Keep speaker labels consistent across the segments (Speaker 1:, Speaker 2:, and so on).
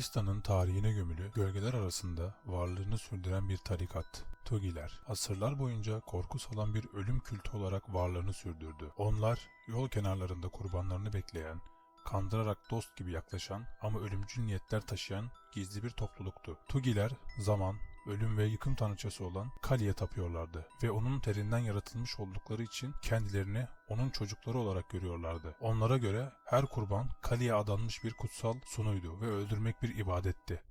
Speaker 1: Hindistan'ın tarihine gömülü gölgeler arasında varlığını sürdüren bir tarikat. Tugiler, asırlar boyunca korku salan bir ölüm kültü olarak varlığını sürdürdü. Onlar, yol kenarlarında kurbanlarını bekleyen, kandırarak dost gibi yaklaşan ama ölümcül niyetler taşıyan gizli bir topluluktu. Tugiler, zaman, ölüm ve yıkım tanrıçası olan Kali'ye tapıyorlardı ve onun terinden yaratılmış oldukları için kendilerini onun çocukları olarak görüyorlardı. Onlara göre her kurban Kali'ye adanmış bir kutsal sunuydu ve öldürmek bir ibadetti.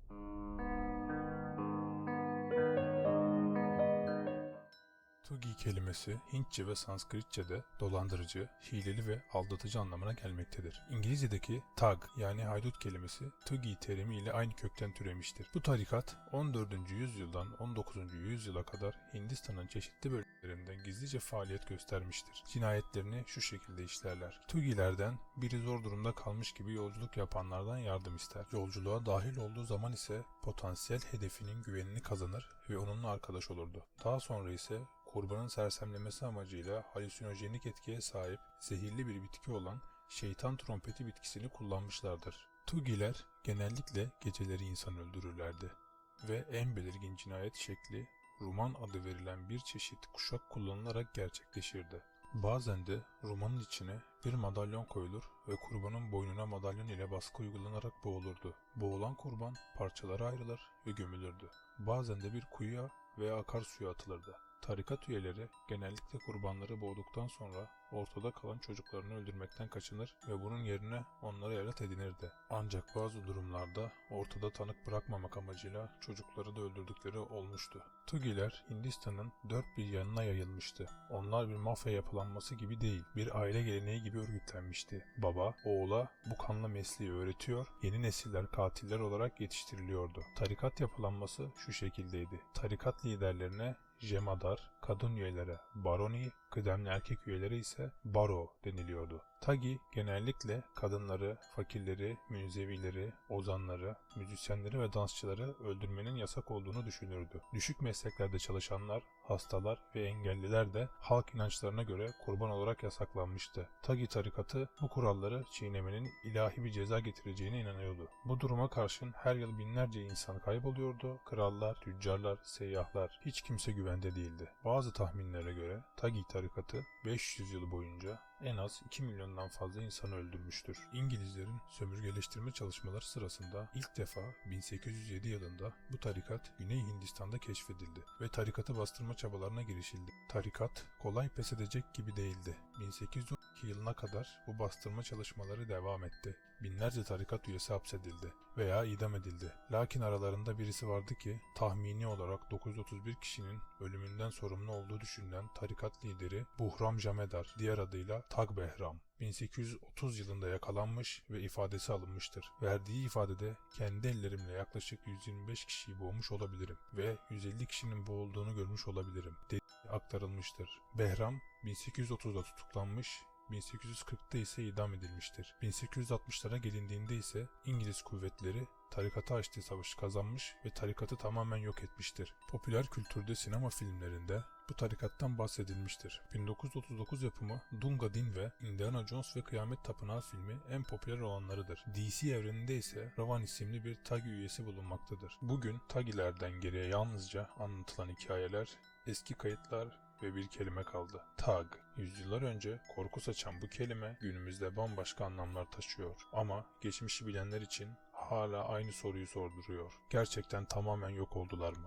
Speaker 1: Tugi kelimesi Hintçe ve Sanskritçe'de dolandırıcı, hileli ve aldatıcı anlamına gelmektedir. İngilizce'deki tag yani haydut kelimesi Tugi terimi ile aynı kökten türemiştir. Bu tarikat 14. yüzyıldan 19. yüzyıla kadar Hindistan'ın çeşitli bölgelerinde gizlice faaliyet göstermiştir. Cinayetlerini şu şekilde işlerler. Tugilerden biri zor durumda kalmış gibi yolculuk yapanlardan yardım ister. Yolculuğa dahil olduğu zaman ise potansiyel hedefinin güvenini kazanır ve onunla arkadaş olurdu. Daha sonra ise kurbanın sersemlemesi amacıyla halüsinojenik etkiye sahip zehirli bir bitki olan şeytan trompeti bitkisini kullanmışlardır. Tugiler genellikle geceleri insan öldürürlerdi ve en belirgin cinayet şekli Ruman adı verilen bir çeşit kuşak kullanılarak gerçekleşirdi. Bazen de rumanın içine bir madalyon koyulur ve kurbanın boynuna madalyon ile baskı uygulanarak boğulurdu. Boğulan kurban parçalara ayrılır ve gömülürdü. Bazen de bir kuyuya veya akarsuya atılırdı. Tarikat üyeleri genellikle kurbanları boğduktan sonra ortada kalan çocuklarını öldürmekten kaçınır ve bunun yerine onlara evlat edinirdi. Ancak bazı durumlarda ortada tanık bırakmamak amacıyla çocukları da öldürdükleri olmuştu. Tugiler Hindistan'ın dört bir yanına yayılmıştı. Onlar bir mafya yapılanması gibi değil, bir aile geleneği gibi örgütlenmişti. Baba, oğula bu kanlı mesleği öğretiyor, yeni nesiller katiller olarak yetiştiriliyordu. Tarikat yapılanması şu şekildeydi. Tarikat liderlerine Jemadar, kadın üyelere Baroni, kıdemli erkek üyelere ise Baro deniliyordu. Tagi genellikle kadınları, fakirleri, münzevileri, ozanları, müzisyenleri ve dansçıları öldürmenin yasak olduğunu düşünürdü. Düşük mesleklerde çalışanlar, hastalar ve engelliler de halk inançlarına göre kurban olarak yasaklanmıştı. Tagi tarikatı bu kuralları çiğnemenin ilahi bir ceza getireceğine inanıyordu. Bu duruma karşın her yıl binlerce insan kayboluyordu. Krallar, tüccarlar, seyyahlar hiç kimse güvende değildi. Bazı tahminlere göre Tagi tarikatı 500 yıl boyunca en az 2 milyondan fazla insanı öldürmüştür. İngilizlerin sömürgeleştirme çalışmaları sırasında ilk defa 1807 yılında bu tarikat Güney Hindistan'da keşfedildi ve tarikatı bastırma çabalarına girişildi. Tarikat kolay pes edecek gibi değildi. 1812 yılına kadar bu bastırma çalışmaları devam etti. Binlerce tarikat üyesi hapsedildi veya idam edildi. Lakin aralarında birisi vardı ki tahmini olarak 931 kişinin ölümünden sorumlu olduğu düşünülen tarikat lideri Buhram Jamedar, diğer adıyla Tag Behram. 1830 yılında yakalanmış ve ifadesi alınmıştır. Verdiği ifadede kendi ellerimle yaklaşık 125 kişiyi boğmuş olabilirim ve 150 kişinin boğulduğunu görmüş olabilirim dediği aktarılmıştır. Behram 1830'da tutuklanmış 1840'ta ise idam edilmiştir. 1860'lara gelindiğinde ise İngiliz kuvvetleri tarikata açtığı savaşı kazanmış ve tarikatı tamamen yok etmiştir. Popüler kültürde sinema filmlerinde bu tarikattan bahsedilmiştir. 1939 yapımı Dunga Din ve Indiana Jones ve Kıyamet Tapınağı filmi en popüler olanlarıdır. DC evreninde ise Ravan isimli bir Tagi üyesi bulunmaktadır. Bugün Tagilerden geriye yalnızca anlatılan hikayeler, eski kayıtlar ve bir kelime kaldı. Tag. Yüzyıllar önce korku saçan bu kelime günümüzde bambaşka anlamlar taşıyor. Ama geçmişi bilenler için hala aynı soruyu sorduruyor. Gerçekten tamamen yok oldular mı?